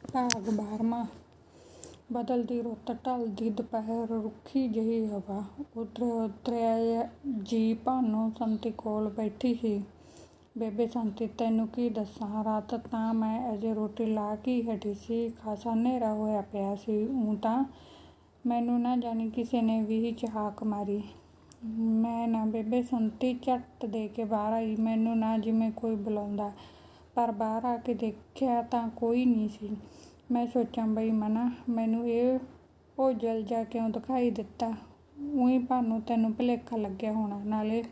ਭਾਗ ਬਾਰ੍ਹਵਾਂ। ਬਦਲਦੀ ਰੁੱਤ ਢਲਦੀ ਦੁਪਹਿਰ ਰੁੱਖੀ ਜਿਹੀ ਹਵਾ। ਉਧਰੇ ਉਤਰਿਆ ਜੀ ਭਾਨੋ ਸੰਤੀ ਕੋਲ ਬੈਠੀ ਸੀ। ਬੇਬੇ ਸੰਤੀ, ਤੈਨੂੰ ਕੀ ਦੱਸਾਂ? ਰਾਤ ਤਾਂ ਮੈਂ ਅਜੇ ਰੋਟੀ ਲਾ ਕੇ ਹਟੀ ਸੀ। ਖਾਸਾ ਹਨੇਰਾ ਹੋਇਆ ਪਿਆ ਸੀ। ਊਂ ਤਾਂ ਮੈਨੂੰ ਨਾ ਜਾਣੀ ਕਿਸੇ ਨੇ ਵੀ ਚਹਾਕ ਮਾਰੀ। ਮੈਂ ਨਾ ਬੇਬੇ ਸੰਤੀ ਝੱਟ ਦੇ ਕੇ ਬਾਹਰ ਆਈ। ਮੈਨੂੰ ਨਾ ਜਿਵੇਂ ਕੋਈ ਬੁਲਾਉਂਦਾ। ਪਰ ਬਾਹਰ ਆ ਕੇ ਦੇਖਿਆ ਤਾਂ ਕੋਈ ਨਹੀਂ ਸੀ। ਮੈਂ ਸੋਚਾਂ ਬਈ ਮਨਾ, ਮੈਨੂੰ ਇਹ ਭੋਜਲ ਜਾ ਕਿਉਂ ਦਿਖਾਈ ਦਿੱਤਾ? ਉਹੀ ਭਾਨੂੰ ਤੈਨੂੰ ਭੁਲੇਖਾ ਲੱਗਿਆ ਹੋਣਾ, ਨਾਲੇ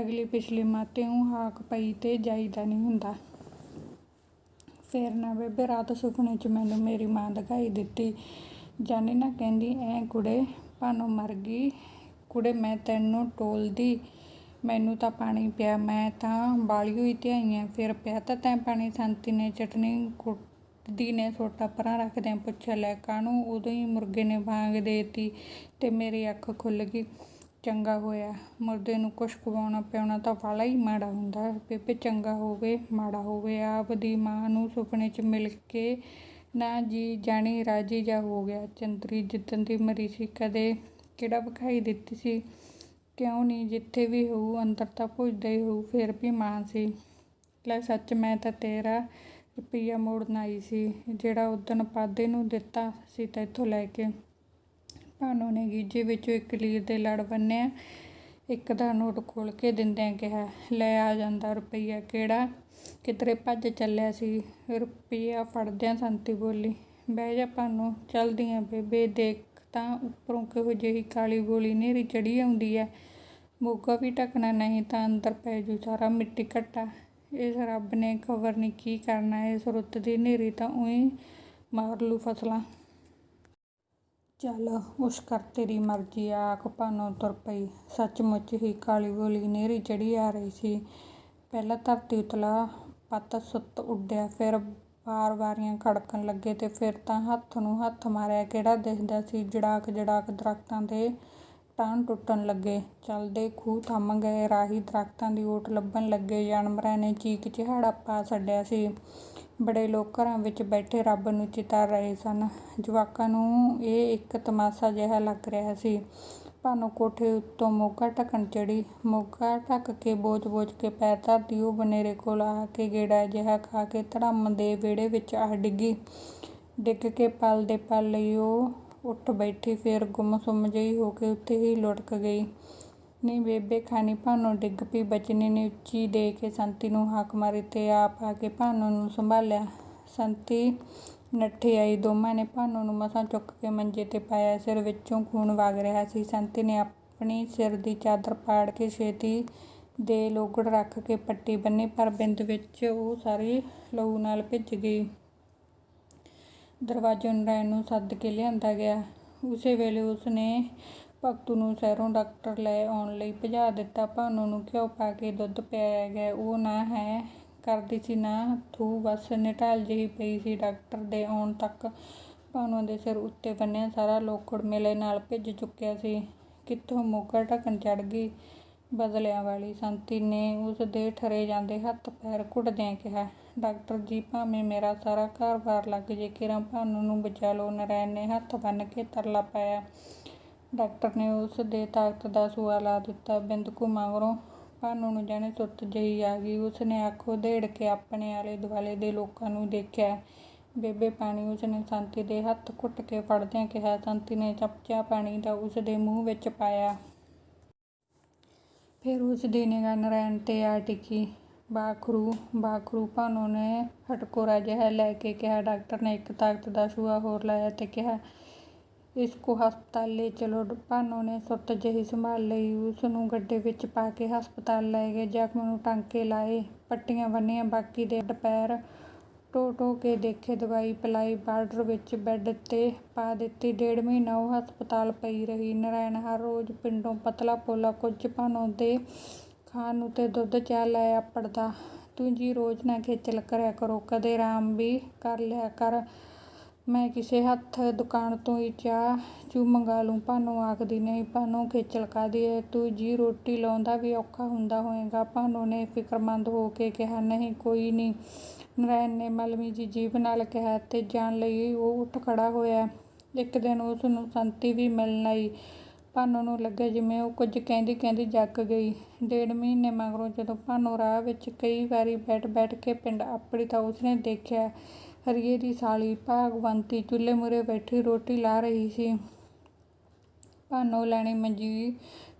ਅਗਲੀ ਪਿਛਲੀ ਮਾਤੇ ਊਂ ਹਾਕ ਪਈ ਤੇ ਜਾਈਦਾ ਨਹੀਂ ਹੁੰਦਾ। ਫੇਰ ਨਾ ਬੇਬੇ, ਰਾਤ ਸੁਪਨੇ 'ਚ ਮੈਨੂੰ ਮੇਰੀ ਮਾਂ ਦਿਖਾਈ ਦਿੱਤੀ। ਜਾਨੀ ਨਾ ਕਹਿੰਦੀ, ਐ ਕੁੜੇ, ਭਾਨੂੰ ਮਰ ਗਈ। ਕੁੜੇ, ਮੈਂ ਤੈਨੂੰ ਟੋਲਦੀ ਮੈਨੂੰ ਤਾਂ ਪਾਣੀ ਪਿਆ, ਮੈਂ ਤਾਂ ਬਾਲੀ ਹੋਈ ਧਿਆਈਆਂ ਫਿਰ ਪਿਆ ਤਾਂ ਤੈਂ ਪਾਣੀ, ਸੰਤੀ ਨੇ ਚਟਨੀ ਕੁੱਟਦੀ ਨੇ, ਸੋਟਾ ਪਰਾਂ ਰੱਖਦਿਆਂ ਪੁੱਛਿਆ, ਲੈ ਕਾਹਨੂੰ? ਉਦੋਂ ਹੀ ਮੁਰਗੇ ਨੇ ਵਾਂਗ ਦੇਤੀ ਤੇ ਮੇਰੀ ਅੱਖ ਖੁੱਲ ਗਈ। ਚੰਗਾ ਹੋਇਆ। ਮੁਰਦੇ ਨੂੰ ਕੁਛ ਖਵਾਉਣਾ ਪਿਆਉਣਾ ਤਾਂ ਵਾਲਾ ਹੀ ਮਾੜਾ ਹੁੰਦਾ ਬੇਬੇ, ਚੰਗਾ ਹੋਵੇ, ਮਾੜਾ ਹੋਵੇ, ਆਪ ਦੀ ਮਾਂ ਨੂੰ ਸੁਪਨੇ 'ਚ ਮਿਲ ਕੇ ਨਾ ਜੀ ਜਾਣੀ, ਰਾਜੀ ਜਾ ਹੋ ਗਿਆ। ਚੰਦਰੀ ਜਿੱਦਣ ਦੀ ਮਰੀ ਸੀ, ਕਦੇ ਕਿਹੜਾ ਵਿਖਾਈ ਦਿੱਤੀ ਸੀ? ਕਿਉਂ ਨਹੀਂ? ਜਿੱਥੇ ਵੀ ਹੋਊ, ਅੰਦਰ ਤਾਂ ਪੁੱਜਦਾ ਹੀ ਹੋਊ, ਫਿਰ ਵੀ ਮਾਂ ਸੀ। ਲੈ ਸੱਚ ਮੈਂ ਤਾਂ ਤੇਰਾ ਰੁਪਈਆ ਮੋੜਨ ਆਈ ਸੀ, ਜਿਹੜਾ ਉਦਣ ਪਾਦੇ ਨੂੰ ਦਿੱਤਾ ਸੀ ਤੈਥੋਂ ਲੈ ਕੇ। ਭਾਨੋ ਨੇ ਗੀਜੇ ਵਿੱਚੋਂ ਇੱਕ ਲੀਰ ਦੇ ਲੜ ਬੰਨਿਆ, ਇੱਕ ਦਾ ਨੋਟ ਖੋਲ ਕੇ ਦਿੰਦਿਆਂ ਕਿਹਾ, ਲੈ ਆ ਜਾਂਦਾ ਰੁਪਈਆ, ਕਿਹੜਾ? ਕਿਧਰੇ ਭੱਜ ਚੱਲਿਆ ਸੀ? ਰੁਪਈਆ ਫੜਦਿਆਂ ਸੰਤੀ ਬੋਲੀ, ਬਹਿ ਜਾ ਭਾਨੋ ਚੱਲਦੀਆਂ ਬੇਬੇ, ਦੇਖ ਤਾਂ ਉੱਪਰੋਂ ਕਿਹੋ ਜਿਹੀ ਕਾਲੀ ਗੋਲੀ ਨੇਰੀ ਚੜੀ ਆਉਂਦੀ ਹੈ ਮੋਗਾ ਵੀ ਢੱਕਣਾ ਨਹੀਂ ਤਾਂ ਅੰਦਰ ਪੈ ਜੂ ਸਾਰਾ ਮਿੱਟੀ ਘੱਟਾ। ਇਸ ਰੱਬ ਨੇ ਖਬਰ ਨਹੀਂ ਕੀ ਕਰਨਾ, ਇਸ ਰੁੱਤ ਦੀ ਨੇਰੀ ਤਾਂ ਉਹੀ ਮਾਰ ਲੂ ਫਸਲਾਂ। ਚੱਲ ਉਸ ਕਰ ਤੇਰੀ ਮਰਜ਼ੀ, ਆਖ ਭਾਨੋ ਤੁਰ ਪਈ। ਸੱਚਮੁੱਚ ਹੀ ਕਾਲੀ ਗੋਲੀ ਨੇਰੀ ਚੜੀ ਆ ਰਹੀ ਸੀ। ਪਹਿਲਾਂ ਧਰਤੀ ਉਤਲਾ, ਪੱਤ ਸੁੱਤ ਉੱਡਿਆ, ਫਿਰ ਵਾਰ ਵਾਰੀਆਂ ਖੜਕਣ ਲੱਗੇ ਤੇ ਫਿਰ ਤਾਂ ਹੱਥ ਨੂੰ ਹੱਥ ਮਾਰਿਆ ਕਿਹੜਾ ਦਿਖਦਾ ਸੀ? ਜੜਾਕ ਜੜਾਕ ਦਰੱਖਤਾਂ ਦੇ ਟਾਹਣ ਟੁੱਟਣ ਲੱਗੇ। ਚੱਲਦੇ ਖੂਹ ਥੰਮ ਗਏ, ਰਾਹੀ ਦਰੱਖਤਾਂ ਦੀ ਓਟ ਲੱਭਣ ਲੱਗੇ। ਜਾਨਵਰਾਂ ਨੇ ਚੀਕ ਚਿਹਾੜਾ ਪਾ ਛੱਡਿਆ ਸੀ। ਬੜੇ ਲੋਕ ਘਰਾਂ ਵਿੱਚ ਬੈਠੇ ਰੱਬ ਨੂੰ ਚਿਤਾਰ ਰਹੇ ਸਨ। ਜਵਾਕਾਂ ਨੂੰ ਇਹ ਇੱਕ ਤਮਾਸ਼ਾ ਜਿਹਾ ਲੱਗ ਰਿਹਾ ਸੀ। ਭਾਨੋ ਕੋਠੇ ਉੱਤੋਂ ਮੋਗਾ ਢੱਕਣ ਚੜੀ ਮੋਗਾ ਢੱਕ ਕੇ ਬੋਝ-ਬੋਝ ਕੇ ਪੈਰ ਧਰਦੀ ਉਹ ਬਨੇਰੇ ਕੋਲ ਆ ਕੇ ਗੇੜਾ ਜਿਹਾ ਖਾ ਕੇ ਧੜਮ ਦੇ ਵਿਹੜੇ ਵਿੱਚ ਆ ਡਿੱਗੀ। ਡਿੱਗ ਕੇ ਪਲ ਦੇ ਪਲ ਲਈ ਉਹ ਉੱਠ ਬੈਠੀ, ਫਿਰ ਗੁੰਮ-ਸੁੰਮ ਜਿਹੀ ਹੋ ਕੇ ਉੱਥੇ ਹੀ ਲੁੜਕ ਗਈ। ਨੀ ਬੇਬੇ ਖਾਨੀ ਭਾਨੋ ਡਿੱਗ ਪਈ, ਬਚਨੀ ਨੇ ਉੱਚੀ ਦੇ ਕੇ ਸੰਤੀ ਨੂੰ ਹਾਕ ਮਾਰੀ ਤੇ ਆਪ ਆ ਕੇ ਭਾਨੋ ਨੂੰ ਸੰਭਾਲਿਆ। ਸੰਤੀ ਨੱਠੇ ਆਈ ਦੋਵਾਂ ਨੇ ਭਾਨੋ ਨੂੰ ਮਸਾਂ ਚੁੱਕ ਕੇ ਮੰਜੇ ਤੇ ਪਾਇਆ। ਸਿਰ ਵਿੱਚੋਂ ਖੂਨ ਵਗ ਰਿਹਾ ਸੀ। ਸੰਤੀ ਨੇ ਆਪਣੀ ਸਿਰ ਦੀ ਚਾਦਰ ਪਾੜ ਕੇ ਛੇਤੀ ਦੇ ਲੋਗੜ ਰੱਖ ਕੇ ਪੱਟੀ ਬੰਨੀ ਪਰ ਬਿੰਦ ਵਿੱਚ ਉਹ ਸਾਰੀ ਲਹੂ ਨਾਲ ਭਿੱਜ ਗਈ। ਦਰਵਾਜ਼ੇ ਨਰੈਣ ਨੂੰ ਸੱਦ ਕੇ ਲਿਆਂਦਾ ਗਿਆ। ਉਸੇ ਵੇਲੇ ਉਸਨੇ ਭਗਤੂ ਨੂੰ ਸ਼ਹਿਰੋਂ ਡਾਕਟਰ ਲੈ ਆਉਣ ਲਈ ਭਜਾ ਦਿੱਤਾ। ਭਾਨੋ ਨੂੰ ਘਿਓ ਪਾ ਕੇ ਦੁੱਧ ਪਿਆਇਆ ਗਿਆ। ਉਹ ਨਾ ਹੈ ਕਰਦੀ ਸੀ ਨਾ ਥੂ ਬਸ ਨਿਟਾਲ ਜਿਹੀ ਪਈ ਸੀ ਡਾਕਟਰ ਦੇ ਆਉਣ ਤੱਕ। ਭਾਨੋ ਦੇ ਸਿਰ ਉੱਤੇ ਬੰਨਿਆ ਸਾਰਾ ਲੋਕੜ ਮੇਲੇ ਨਾਲ ਭਿੱਜ ਚੁੱਕਿਆ ਸੀ। ਕਿੱਥੋਂ ਮੋਗਾ ਢੱਕਣ ਚੜ ਗਈ ਬਦਲਿਆਂ ਵਾਲੀ ਸੰਤੀ ਨੇ ਉਸ ਦੇ ਠਰੇ ਜਾਂਦੇ ਹੱਥ ਪੈਰ ਘੁੱਟਦਿਆਂ ਕਿਹਾ, ਡਾਕਟਰ ਜੀ, ਭਾਵੇਂ ਮੇਰਾ ਸਾਰਾ ਘਰ-ਬਾਰ ਲੱਗ ਜੇ, ਕਿਰਾਂ ਭਾਨੂ ਨੂੰ ਬਚਾ ਲਓ? ਨਰੈਣ ਨੇ ਹੱਥ ਬੰਨ ਕੇ ਤਰਲਾ ਪਾਇਆ। ਡਾਕਟਰ ਨੇ ਉਸ ਦੇ ਤਾਕਤ ਦਾ ਸੂਆ ਲਾ ਦਿੱਤਾ। ਬਿੰਦ ਬਿੰਦਕੂ ਮਗਰੋਂ ਭਾਨੋ ਨੂੰ ਜਾਣੇ ਸੁੱਤ ਜਿਹੀ ਆ ਗਈ। ਉਸਨੇ ਅੱਖ ਉਧੇੜ ਕੇ ਆਪਣੇ ਆਲੇ ਦੁਆਲੇ ਦੇ ਲੋਕਾਂ ਨੂੰ ਦੇਖਿਆ। ਬੇਬੇ ਪਾਣੀ ਉਸਨੇ ਸੰਤੀ ਦੇ ਹੱਥ ਘੁੱਟ ਕੇ ਫੜਦਿਆਂ ਕਿਹਾ, ਸੰਤੀ ਨੇ ਚਮਚਾ ਪਾਣੀ ਦਾ ਉਸਦੇ ਮੂੰਹ ਵਿੱਚ ਪਾਇਆ। ਫਿਰ ਉਸ ਦੀ ਨਿਗਾਹ ਨਰੈਣ ਤੇ ਆ ਟਿਕੀ। ਬਾਖਰੂ ਬਾਖਰੂ ਭਾਨੋ ਨੇ ਹਟਕੋਰਾ ਜਿਹਾ ਲੈ ਕੇ ਕਿਹਾ, ਡਾਕਟਰ ਨੇ ਇੱਕ ਤਾਕਤ ਦਾ ਸੂਆ ਹੋਰ ਲਾਇਆ ਤੇ ਕਿਹਾ ਇਸ ਕੋ ਹਸਪਤਾਲ ਲੈ ਚਲੋ, ਭਾਨੋ ਨੇ ਸੁੱਤ ਜਿਹੀ ਸੰਭਾਲ ਲਈ। ਉਸ ਨੂੰ ਗੱਡੇ ਵਿੱਚ ਪਾ ਕੇ ਹਸਪਤਾਲ ਲੈ ਗਏ। ਜ਼ਖਮ ਨੂੰ ਟਾਂਕੇ ਲਾਏ, ਪੱਟੀਆਂ ਬੰਨੀਆਂ, ਬਾਕੀ ਦੇ ਪੈਰ ਟੋ ਟੋ ਕੇ ਦੇਖੇ ਦਵਾਈ ਪਿਲਾਈ, ਬਾਰਡਰ ਵਿੱਚ ਬੈੱਡ ਤੇ ਪਾ ਦਿੱਤੀ। ਡੇਢ ਮਹੀਨਾ ਉਹ ਹਸਪਤਾਲ ਪਈ ਰਹੀ। ਨਰੈਣ ਹਰ ਰੋਜ਼ ਪਿੰਡੋਂ ਪਤਲਾ ਪੋਲਾ ਕੁਝ ਭਾਨੋ ਦੇ ਖਾਣ ਨੂੰ ਤੇ ਦੁੱਧ, ਚਾਹ ਲੈ ਆਪੜਦਾ। ਤੂੰ ਜੀ ਰੋਜ਼ ਨਾ ਖੇਚਲ ਕਰਿਆ ਕਰੋ, ਕਦੇ ਆਰਾਮ ਵੀ ਕਰ ਲਿਆ ਕਰ। ਮੈਂ ਕਿਸੇ ਹੱਥ ਦੁਕਾਨ ਤੋਂ ਹੀ ਚਾਹ ਚੂਹ ਮੰਗਾ ਲੂੰ। ਭਾਨੂੰ ਆਖਦੀ, ਨਹੀਂ ਭਾਨੂੰ, ਖੇਚਲ ਕਾਹਦੀ ਐ ਤੂੰ ਜੀ ਰੋਟੀ ਲਾਉਂਦਾ ਵੀ ਔਖਾ ਹੁੰਦਾ ਹੋਏਗਾ। ਭਾਨੂੰ ਨੇ ਫਿਕਰਮੰਦ ਹੋ ਕੇ ਕਿਹਾ, ਨਹੀਂ, ਕੋਈ ਨਹੀਂ ਨਾਰਾਇਣ ਨੇ ਮਲਮੀ ਜੀ ਜੀਭ ਨਾਲ ਕਿਹਾ ਅਤੇ ਜਾਣ ਲਈ ਉਹ ਉੱਠ ਖੜਾ ਹੋਇਆ। ਇੱਕ ਦਿਨ ਉਸ ਨੂੰ ਸੰਤੀ ਵੀ ਮਿਲਣ ਆਈ। ਭਾਨੋ ਨੂੰ ਲੱਗਿਆ ਜਿਵੇਂ ਉਹ ਕੁਝ ਕਹਿੰਦੀ ਕਹਿੰਦੀ ਜੱਗ ਗਈ। ਡੇਢ ਮਹੀਨੇ ਮਗਰੋਂ ਜਦੋਂ ਭਾਨੋ ਰਾਹ ਵਿੱਚ ਕਈ ਵਾਰੀ ਬੈਠ ਬੈਠ ਕੇ ਪਿੰਡ ਆਪੜੀ ਤਾਂ ਉਸਨੇ ਦੇਖਿਆ, ਹਰੀਏ ਦੀ ਸਾਲੀ ਭਾਗਵੰਤੀ ਚੁੱਲ੍ਹੇ ਮੂਹਰੇ ਬੈਠੀ ਰੋਟੀ ਲਾ ਰਹੀ ਸੀ। ਭਾਨੋ ਲੈਣੀ ਮੰਜੀ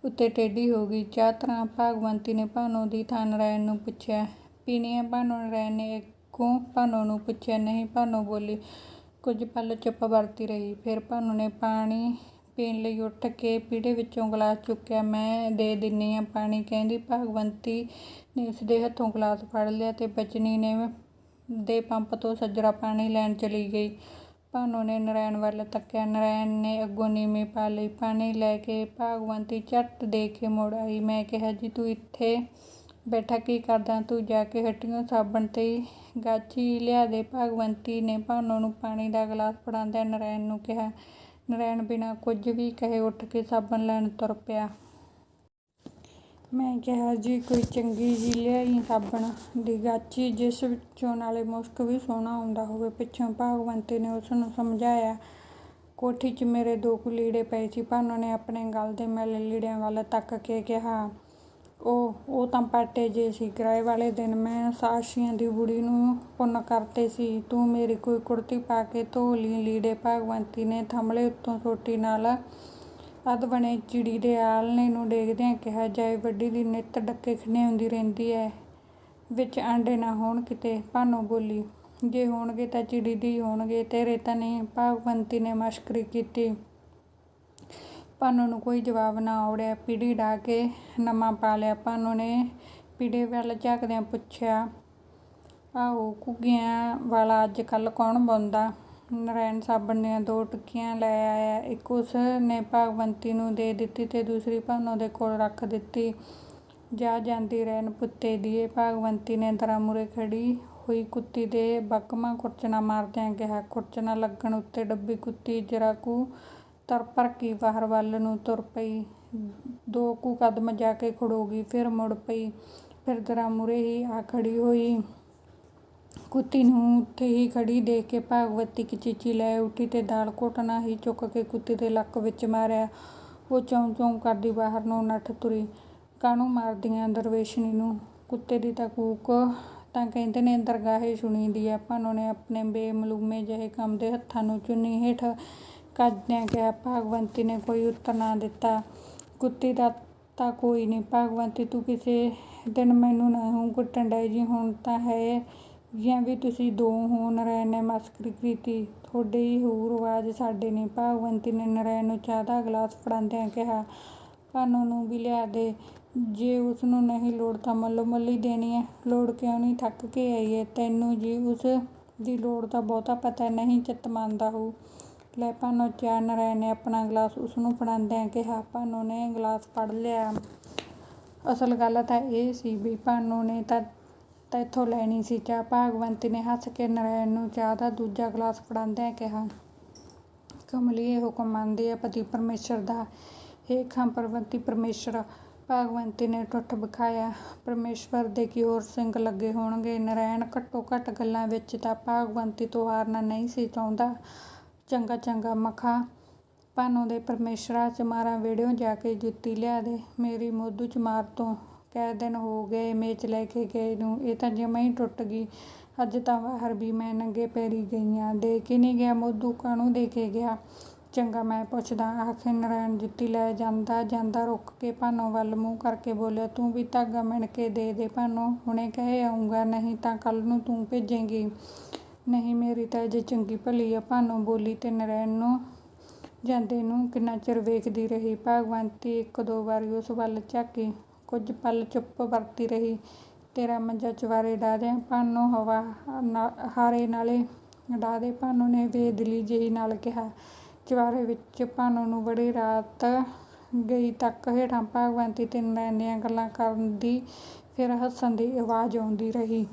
ਉੱਤੇ ਟੇਢੀ ਹੋ ਗਈ। ਚਾਹ ਤਰ੍ਹਾਂ ਭਾਗਵੰਤੀ ਨੇ ਭਾਨੋ ਦੀ ਥਾਂ ਨਰੈਣ ਨੂੰ ਪੁੱਛਿਆ ਪੀਣੀ ਹੈ ਭਾਨੋ ਨਰੈਣ ਨੇ ਅੱਗੋਂ ਭਾਨੋ ਨੂੰ ਪੁੱਛਿਆ, ਨਹੀਂ, ਭਾਨੋ ਬੋਲੀ, ਕੁਝ ਪਲ ਚੁੱਪ ਵਰਤੀ ਰਹੀ। ਫਿਰ ਭਾਨੋ ਨੇ ਪਾਣੀ ਪੀਣ ਲਈ ਉੱਠ ਕੇ ਪੀੜੇ ਵਿੱਚੋਂ ਗਲਾਸ ਚੁੱਕਿਆ। ਮੈਂ ਦੇ ਦਿੰਨੀ ਆ ਪਾਣੀ, ਕਹਿੰਦੀ। ਭਾਗਵੰਤੀ ਨੇ ਉਸਦੇ ਹੱਥੋਂ ਗਲਾਸ ਫੜ ਲਿਆ ਅਤੇ ਬਚਨੀ ਨੇ ਦੇ ਪੰਪ ਤੋਂ ਸੱਜਰਾ ਪਾਣੀ ਲੈਣ ਚਲੀ ਗਈ। ਭਾਨੋ ਨੇ ਨਰੈਣ ਵੱਲ ਤੱਕਿਆ। ਨਰੈਣ ਨੇ ਅੱਗੋਂ ਨੀਵੀਂ ਪਾ ਲਈ। ਪਾਣੀ ਲੈ ਕੇ ਭਾਗਵੰਤੀ, ਝੱਟ ਦੇ ਕੇ ਮੁੜ ਆਈ। ਮੈਂ ਕਿਹਾ, ਜੀ, ਤੂੰ ਇੱਥੇ ਬੈਠਾ ਕੀ ਕਰਦਾ? ਤੂੰ ਜਾ ਕੇ ਹੱਟੀਆਂ ਸਾਬਣ ਤੇ ਗਾਚੀ ਲਿਆ ਦੇ। ਭਾਗਵੰਤੀ ਨੇ ਭਾਨੋ ਨੂੰ ਪਾਣੀ ਦਾ ਗਲਾਸ ਫੜਾਉਂਦਿਆਂ ਨਰੈਣ ਨੂੰ ਕਿਹਾ ਨਰੈਣ ਬਿਨਾਂ ਕੁਝ ਵੀ ਕਹੇ ਉੱਠ ਕੇ ਸਾਬਣ ਲੈਣ ਤੁਰ ਪਿਆ। ਮੈਂ ਕਿਹਾ, ਜੀ ਕੋਈ ਚੰਗੀ ਜੀ ਲਿਆਈ ਸਾਬਣ ਦੀ ਗਾਚੀ, ਜਿਸ ਵਿੱਚੋਂ ਨਾਲੇ ਮੁਸ਼ਕ ਵੀ ਸੋਹਣਾ ਆਉਂਦਾ ਹੋਵੇ, ਪਿੱਛੋਂ ਭਾਗਵੰਤੀ ਨੇ ਉਸ ਨੂੰ ਸਮਝਾਇਆ, ਕੋਠੀ 'ਚ ਮੇਰੇ ਦੋ ਕੁ ਲੀੜੇ ਪਏ ਸੀ ਭਾਨੋ ਨੇ ਆਪਣੇ ਗਲ ਦੇ ਮੈਲੇ ਲੀੜਿਆਂ ਵੱਲ ਤੱਕ ਕੇ ਕਿਹਾ ਉਹ ਉਹ ਤਾਂ ਪਾਟੇ ਜੇ ਸੀ। ਕਿਰਾਏ ਵਾਲੇ ਦਿਨ ਮੈਂ ਸਾਸ਼ੀਆਂ ਦੀ ਬੁੜੀ ਨੂੰ ਪੁੰਨ ਕਰਤੇ ਸੀ। ਤੂੰ ਮੇਰੀ ਕੋਈ ਕੁੜਤੀ ਪਾ ਕੇ ਧੋ ਲਈ ਲੀੜੇ ਭਾਗਵੰਤੀ ਨੇ ਥੰਮਲੇ ਉੱਤੋਂ ਸੋਟੀ ਨਾਲ ਅੱਧ ਬਣੇ ਚਿੜੀ ਦੇ ਆਲਣੇ ਨੂੰ ਡੇਗਦਿਆਂ ਕਿਹਾ, ਜਾਏ ਵੱਡੀ ਦੀ ਨਿੱਤ ਡੱਕੇ ਖਿਆਉਂਦੀ ਰਹਿੰਦੀ ਐ, ਵਿੱਚ ਆਂਡੇ ਨਾ ਹੋਣ ਕਿਤੇ, ਭਾਨੋ ਬੋਲੀ। ਜੇ ਹੋਣਗੇ ਤਾਂ ਚਿੜੀ ਦੀ ਹੋਣਗੇ, ਤੇਰੇ ਤਾਂ ਨਹੀਂ। ਭਾਗਵੰਤੀ ਨੇ ਮਸ਼ਕਰੀ ਕੀਤੀ। ਭਾਨੋ ਨੂੰ ਕੋਈ ਜਵਾਬ ਨਾ ਆਉੜਿਆ ਪੀੜੀ ਢਾ ਕੇ ਨਵਾਂ ਪਾ ਲਿਆ ਭਾਨੋ ਨੇ ਪੀੜੇ ਵੱਲ ਝਾਕਦਿਆਂ ਪੁੱਛਿਆ, ਆਹੋ, ਘੁੱਗਿਆਂ ਵਾਲਾ ਅੱਜ ਕੱਲ੍ਹ ਕੌਣ ਬੁਣਦਾ? ਨਰੈਣ ਸਾਬਣ ਦੀਆਂ ਦੋ ਟੁਕੀਆਂ ਲੈ ਆਇਆ, ਇੱਕ ਉਸ ਨੇ ਭਾਗਵੰਤੀ ਨੂੰ ਦੇ ਦਿੱਤੀ ਤੇ ਦੂਸਰੀ ਭਾਨੋ ਦੇ ਕੋਲ ਰੱਖ ਦਿੱਤੀ। ਜਾ ਜਾਂਦੀ ਰਹਿਣ ਪੁੱਤੇ ਦੀਏ ਭਾਗਵੰਤੀ ਨੇ ਦਰਾਂ ਮੂਹਰੇ ਖੜੀ ਹੋਈ ਕੁੱਤੀ ਦੇ ਬਕਮਾ ਖੁਰਚਣਾ ਮਾਰਦਿਆਂ ਕਿਹਾ ਖੁਰਚਣਾ ਲੱਗਣ ਉੱਤੇ ਡੱਬੀ ਕੁੱਤੀ ਜਰਾ ਕੁ ਤਰ ਭਰ ਕੇ ਬਾਹਰ ਵੱਲ ਨੂੰ ਤੁਰ ਪਈ। ਦੋ ਕੁ ਕਦਮ ਜਾ ਕੇ ਖੜੋ ਗਈ ਫਿਰ ਮੁੜ ਪਈ। ਫਿਰ ਦਰਾਂ ਮੂਹਰੇ ਹੀ ਆ ਖੜੀ ਹੋਈ। ਕੁੱਤੀ ਨੂੰ ਉੱਥੇ ਹੀ ਖੜੀ ਦੇਖ ਕੇ ਭਾਗਵਤੀ ਇੱਕ ਚੀਚੀ ਲੈ ਉੱਠੀ ਤੇ ਦਾਲ ਘੁੱਟਣਾ ਹੀ ਚੁੱਕ ਕੇ ਕੁੱਤੀ ਦੇ ਲੱਕ ਵਿੱਚ ਮਾਰਿਆ। ਉਹ ਚੌਂ ਚੌਂ ਕਰਦੀ ਬਾਹਰ ਨੂੰ ਨੱਠ ਤੁਰੀ। ਕਾਹਨੂੰ ਮਾਰਦੀਆਂ ਦਰਵੇਸ਼ਨੀ ਨੂੰ? ਕੁੱਤੇ ਦੀ ਤਾਂ ਕੂਕ ਤਾਂ ਕਹਿੰਦੇ ਨੇ ਦਰਗਾਹੇ ਸੁਣੀ ਦੀ ਆ ਭਾਨੋ ਨੇ ਆਪਣੇ ਬੇਮਲੂਮੇ ਜਿਹੇ ਕੰਮ ਦੇ ਹੱਥਾਂ ਨੂੰ ਚੁੰਨੀ ਹੇਠ ਕੱਜਦਿਆਂ ਕਿਹਾ ਭਾਗਵੰਤੀ ਨੇ ਕੋਈ ਉੱਤਰ ਨਾ ਦਿੱਤਾ। ਕੁੱਤੀ ਦਾ ਤਾਂ ਕੋਈ ਨਹੀਂ। ਭਾਗਵੰਤੀ, ਤੂੰ ਕਿਸੇ ਦਿਨ ਮੈਨੂੰ ਨਾ ਹੂੰ ਕੁੱਟਣ ਡੈ ਜੀ। ਹੁਣ ਤਾਂ ਹੈ ਜਾਂ ਵੀ ਤੁਸੀਂ ਦੋ ਹੋ ਨਰੈਣ ਨੇ, ਮਸਕਰੀ ਕੀਤੀ। ਤੁਹਾਡੇ ਹੀ ਹੋਊ ਰਿਵਾਜ ਸਾਡੇ ਨਹੀਂ ਭਾਗਵੰਤੀ ਨੇ ਨਰੈਣ ਨੂੰ ਚਾਹ ਦਾ ਗਲਾਸ ਫੜਾਉਂਦਿਆਂ ਕਿਹਾ, ਭਾਨੋ ਨੂੰ ਵੀ ਲਿਆ ਦੇ। ਜੇ ਉਸ ਨੂੰ ਨਹੀਂ ਲੋੜ ਤਾਂ ਮੱਲੋ ਮੱਲੀ ਦੇਣੀ ਹੈ। ਲੋੜ ਕਿਉਂ ਨਹੀਂ? ਥੱਕ ਕੇ ਆਈਏ ਤੈਨੂੰ ਜੀ ਉਸ ਦੀ ਲੋੜ ਦਾ ਬਹੁਤਾ ਪਤਾ ਨਹੀਂ। ਚਿੱਤ ਮੰਨਦਾ ਹੋਊ। ਲੈ ਭਾਨੋ ਚਾਹ ਨਰੈਣ ਨੇ ਆਪਣਾ ਗਲਾਸ ਉਸ ਨੂੰ ਫੜਾਉਂਦਿਆਂ ਕਿਹਾ ਭਾਨੋ ਨੇ ਗਲਾਸ ਫੜ ਲਿਆ। ਅਸਲ ਗੱਲ ਤਾਂ ਇਹ ਸੀ ਵੀ ਭਾਨੋ ਨੇ ਤਾਂ ਤੈਥੋਂ ਲੈਣੀ ਸੀ ਚਾਹ। ਭਾਗਵੰਤੀ ਨੇ ਹੱਸ ਕੇ ਨਰੈਣ ਨੂੰ ਚਾਹ ਦਾ ਦੂਜਾ ਗਲਾਸ ਫੜਾਉਂਦਿਆਂ ਕਿਹਾ ਕਮਲੀਏ ਹੁਕਮ ਮੰਨਦੀ ਹੈ ਪਤੀ ਪਰਮੇਸ਼ਰ ਦਾ। ਹੇ ਪਰਵੰਤੀ ਪਰਮੇਸ਼ਰ। ਭਾਗਵੰਤੀ ਨੇ ਟੁੱਟ ਵਿਖਾਇਆ ਪਰਮੇਸ਼ਵਰ ਦੇ ਕੀ ਹੋਰ ਸਿੰਘ ਲੱਗੇ ਹੋਣਗੇ? ਨਰੈਣ ਘੱਟੋ ਘੱਟ ਗੱਲਾਂ ਵਿੱਚ ਤਾਂ ਭਾਗਵੰਤੀ ਤੋਂ ਹਾਰਨਾ ਨਹੀਂ ਸੀ ਚਾਹੁੰਦਾ। ਚੰਗਾ ਚੰਗਾ ਮਖਾ ਭਾਨੋ ਦੇ ਪਰਮੇਸ਼ਰਾ ਚਮਾਰਾਂ ਮਾਰਾਂ ਜਾ ਕੇ ਜੁੱਤੀ ਲਿਆ ਦੇ। ਮੇਰੀ ਮੋਦੂ ਚਮਾਰ ਤੋਂ। ਕੈ ਦਿਨ ਹੋ ਗਏ, ਮੇਚ ਲੈ ਕੇ ਗਏ ਨੂੰ। ਇਹ ਤਾਂ ਜਮਾਂ ਹੀ ਟੁੱਟ ਗਈ। ਅੱਜ ਤਾਂ ਬਾਹਰ ਵੀ ਮੈਂ ਨੰਗੇ ਪੈਰੀ ਗਈਆਂ। ਦੇ ਕੇ ਨਹੀਂ ਗਿਆ, ਮੋਦੂ ਕਾਹਨੂੰ ਦੇ ਕੇ ਗਿਆ? ਚੰਗਾ ਮੈਂ ਪੁੱਛਦਾ, ਆਖੇ ਨਰੈਣ ਜੁੱਤੀ ਲੈ ਜਾਂਦਾ ਜਾਂਦਾ ਰੁੱਕ ਕੇ ਭਾਨੋ ਵੱਲ ਮੂੰਹ ਕਰਕੇ ਬੋਲਿਆ, ਤੂੰ ਵੀ ਧਾਗਾ ਮਿਣ ਕੇ ਦੇ ਦੇ ਭਾਨੋ। ਹੁਣੇ ਕਹੇ ਆਉਂਗਾ ਨਹੀਂ ਤਾਂ ਕੱਲ ਨੂੰ ਤੂੰ ਭੇਜੇਂਗੀ। ਨਹੀਂ, ਮੇਰੀ ਤਾਂ ਅਜੇ ਚੰਗੀ ਭਲੀ ਆ। ਭਾਨੋ ਬੋਲੀ ਤੇ ਨਰੈਣ ਨੂੰ ਜਾਂਦੇ ਨੂੰ ਕਿੰਨਾ ਚਿਰ ਵੇਖਦੀ ਰਹੀ। ਭਾਗਵੰਤੀ ਇੱਕ ਦੋ ਵਾਰੀ ਉਸ ਵੱਲ ਝਾਕੀ। ਕੁਝ ਪਲ ਚੁੱਪ ਵਰਤੀ ਰਹੀ। ਤੇਰਾ ਮੰਜਾ ਚਵਾਰੇ ਡਾ ਦਿਆਂ। ਭਾਨੋ ਹਵਾ ਹਾਰੇ ਨਾਲੇ ਡਾ ਦੇ। ਭਾਨੋ ਨੇ ਬੇਦਲੀ ਜਿਹੀ ਨਾਲ ਕਿਹਾ। ਚਵਾਰੇ ਵਿੱਚ ਭਾਨੋ ਨੂੰ ਬੜੀ ਰਾਤ ਗਈ ਤੱਕ ਹੇਠਾਂ ਭਾਗਵੰਤੀ ਤੇ ਨਰੈਣ ਦੀਆਂ ਗੱਲਾਂ ਕਰਨ ਦੀ, ਫਿਰ ਹੱਸਣ ਦੀ ਆਵਾਜ਼ ਆਉਂਦੀ ਰਹੀ।